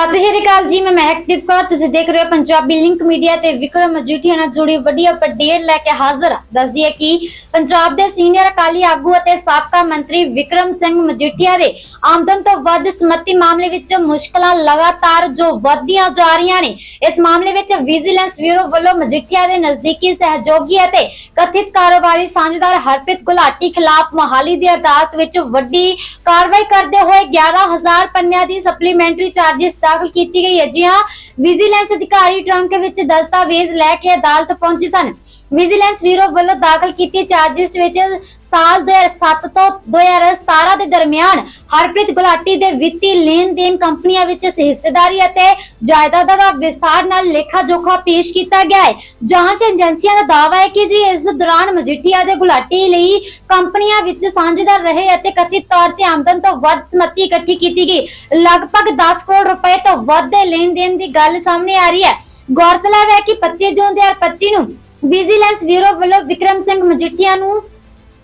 ਸਤਿ ਸ਼੍ਰੀ ਅਕਾਲ ਜੀ, ਮੈਂ ਮਹਿਕਦੀਪ ਕੌਰ ਤੁਸੀਂ ਦੇਖ ਰਹੇ ਹੋ ਪੰਜਾਬੀ ਲਿੰਕ ਮੀਡੀਆ ਤੇ ਵਿਕਰਮ ਮਜੀਠੀਆ ਨਾਲ ਜੁੜੀ ਵੱਡੀ ਅਪਡੇਟ ਲੈ ਕੇ ਹਾਜ਼ਰ ਦੱਸਦੀ ਹੈ ਕਿ ਪੰਜਾਬ ਦੇ ਸੀਨੀਅਰ ਅਕਾਲੀ ਆਗੂ ਅਤੇ ਸਾਬਕਾ ਮੰਤਰੀ ਵਿਕਰਮ ਸਿੰਘ ਮਜੀਠੀਆ ਦੇ ਆਮਦਨ ਤੋਂ ਵੱਧ ਸਮੱਤੀ ਮਾਮਲੇ ਵਿੱਚ ਮੁਸ਼ਕਲਾਂ ਲਗਾਤਾਰ ਜੋ ਵਧਦੀਆਂ ਜਾ ਰਹੀਆਂ ਨੇ, ਇਸ ਮਾਮਲੇ ਵਿੱਚ ਵਿਜੀਲੈਂਸ ਬਿਊਰੋ ਵੱਲੋਂ ਮਜੀਠੀਆ ਦੇ ਨਜ਼ਦੀਕੀ ਸਹਿਯੋਗੀ ਅਤੇ ਕਥਿਤ ਕਾਰੋਬਾਰੀ ਸਾਂਝੇਦਾਰ ਹਰਪ੍ਰੀਤ ਗੁਲਾਟੀ ਖਿਲਾਫ ਮੋਹਾਲੀ ਦੀ ਅਦਾਲਤ ਵਿੱਚ ਵੱਡੀ ਕਾਰਵਾਈ ਕਰਦੇ ਹੋਏ 11000 ਪੰਨਿਆਂ ਦੀ ਸਪਲੀਮੈਂਟਰੀ ਚਾਰजेस ਦਾਖਲ ਕੀਤੀ ਗਈ ਹੈ। ਜੀ ਹਾਂ, ਵਿਜੀਲੈਂਸ ਅਧਿਕਾਰੀ ਟਰੰਕ ਵਿੱਚ ਦਸਤਾਵੇਜ਼ ਲੈ ਕੇ ਅਦਾਲਤ ਪਹੁੰਚੇ ਸਨ। ਵਿਜੀਲੈਂਸ ਬਿਊਰੋ ਵੱਲੋਂ ਦਾਖਲ ਕੀਤੀ ਚਾਰजेस ਵਿੱਚ ਸਾਲ 2007 ਤੋਂ 2017 ਦੇ ਦਰਮਿਆਨ ਹਰਪ੍ਰੀਤ ਗੁਲਾਟੀ ਦੇ ਵਿੱਤੀ ਲੈਣ ਦੇਣ ਕੰਪਨੀਆਂ ਵਿੱਚ ਹਿੱਸੇਦਾਰੀ ਅਤੇ ਜਾਇਦਾਦਾਂ ਦਾ ਵਿਸਥਾਰ ਨਾਲ ਲੇਖਾ ਜੋਖਾ ਪੇਸ਼ ਕੀਤਾ ਗਿਆ ਹੈ। ਜਾਂਚ ਏਜੰਸੀਆਂ ਦਾ ਦਾਅਵਾ ਹੈ ਕਿ ਜੀ ਇਸ ਦੌਰਾਨ ਮਜੀਠੀਆ ਦੇ ਗੁਲਾਟੀ ਲਈ ਕੰਪਨੀਆਂ ਵਿੱਚ ਸਾਂਝੇਦਾਰ ਰਹੇ ਅਤੇ ਕਥਿਤ ਤੌਰ ਤੇ ਆਮਦਨ ਤੋਂ ਵੱਧ ਸਮੱਤੀ ਇਕੱਠੀ ਕੀਤੀ ਗਈ। ਲਗਭਗ 10 ਕਰੋੜ ਰੁਪਏ ਤੋਂ ਵੱਧ ਦੇ ਲੈਣ ਦੇਣ ਦੀ ਗੱਲ ਸਾਹਮਣੇ ਆ ਰਹੀ ਹੈ। ਗੌਰਤਲਬ ਹੈ ਕਿ 25 ਜੂਨ 2025 ਨੂੰ ਵਿਜੀਲੈਂਸ ਬਿਊਰੋ ਵੱਲੋਂ ਵਿਕਰਮ ਸਿੰਘ ਮਜੀਠੀਆ ਨੂੰ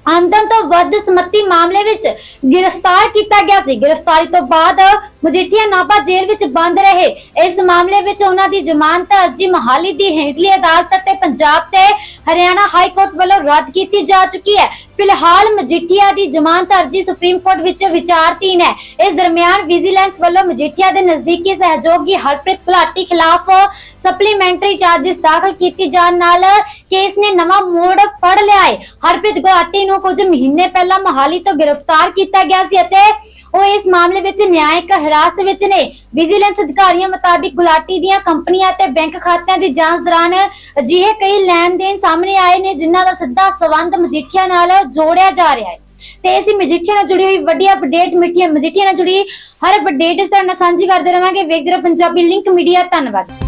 ਆਮਦਨ ਤੋਂ ਵੱਧ ਸਮੱਤੀ ਮਾਮਲੇ ਵਿੱਚ ਗ੍ਰਿਫਤਾਰ ਕੀਤਾ ਗਿਆ ਸੀ। ਗ੍ਰਿਫਤਾਰੀ ਤੋਂ ਬਾਅਦ ਮਜੀਠੀਆ ਨਾਭਾ ਜੇਲ੍ਹ ਵਿੱਚ ਬੰਦ ਰਹੇ। ਇਸ ਮਾਮਲੇ ਵਿੱਚ ਉਹਨਾਂ ਦੀ ਜ਼ਮਾਨਤ ਅਰਜੀ ਮਹਾਲੀ ਦੀ ਹੇਠਲੀ ਅਦਾਲਤ ਅਤੇ ਪੰਜਾਬ ਤੇ ਹਰਿਆਣਾ ਹਾਈ ਕੋਰਟ ਵੱਲੋਂ ਰੱਦ ਕੀਤੀ ਜਾ ਚੁੱਕੀ ਹੈ। ਫਿਲਹਾਲ ਮਜੀਠੀਆ ਦੀ ਜ਼ਮਾਨਤ ਅਰਜੀ ਸੁਪਰੀਮ ਕੋਰਟ ਵਿੱਚ ਵਿਚਾਰਧੀਨ ਹੈ। ਇਸ ਦਰਮਿਆਨ ਵਿਜੀਲੈਂਸ ਵੱਲੋਂ ਮਜੀਠੀਆ ਦੇ ਨਜ਼ਦੀਕੀ ਸਹਿਯੋਗੀ ਹਰਪ੍ਰੀਤ ਗੁਲਾਟੀ ਖਿਲਾਫ ਸਪਲੀਮੈਂਟਰੀ ਚਾਰजेस ਦਾਖਲ ਕੀਤੀ ਜਾਣ ਨਾਲ ਕੇਸ ਨੇ ਨਵਾਂ ਮੋੜ ਫੜ ਲਿਆ ਹੈ। ਹਰਪ੍ਰੀਤ ਗੁਲਾਟੀ ਨੂੰ ਕੁਝ ਮਹੀਨੇ ਪਹਿਲਾਂ ਮਹਾਲੀ ਤੋਂ ਗ੍ਰਿਫਤਾਰ ਕੀਤਾ ਗਿਆ ਸੀ ਅਤੇ ਉਹ ਇਸ ਮਾਮਲੇ ਵਿੱਚ ਨਿਆਇਕ ਹਿਰਾਸਤ ਵਿੱਚ ਨੇ। ਵਿਜੀਲੈਂਸ ਅਧਿਕਾਰੀਆਂ ਮੁਤਾਬਿਕ ਗੁਲਾਟੀ ਦੀਆਂ ਕੰਪਨੀਆਂ ਅਤੇ ਬੈਂਕ ਖਾਤਿਆਂ ਦੀ ਜਾਂਚ ਦੌਰਾਨ ਅਜਿਹੇ ਕਈ ਲੈਣ ਦੇਣ ਸਾਹਮਣੇ ਆਏ ਨੇ, ਜਿਨ੍ਹਾਂ ਦਾ ਸਿੱਧਾ ਸਬੰਧ ਮਜੀਠੀਆ ਨਾਲ ਜੋੜਿਆ ਜਾ ਰਿਹਾ ਹੈ। ਤੇ ਇਸ ਮਜੀਠੀਆ ਨਾਲ ਜੁੜੀ ਹੋਈ ਵੱਡੀ ਅਪਡੇਟ ਮਿੱਠੀਆਂ ਮਜੀਠੀਆ ਨਾਲ ਜੁੜੀ ਹਰ ਅਪਡੇਟ ਇਸ ਤਰ੍ਹਾਂ ਨਾਲ ਸਾਂਝੀ ਕਰਦੇ ਰਵਾਂਗੇ। ਵੇਖਦੇ ਰਹੋ ਪੰਜਾਬੀ ਲਿੰਕ ਮੀਡੀਆ ਧੰਨਵਾਦ।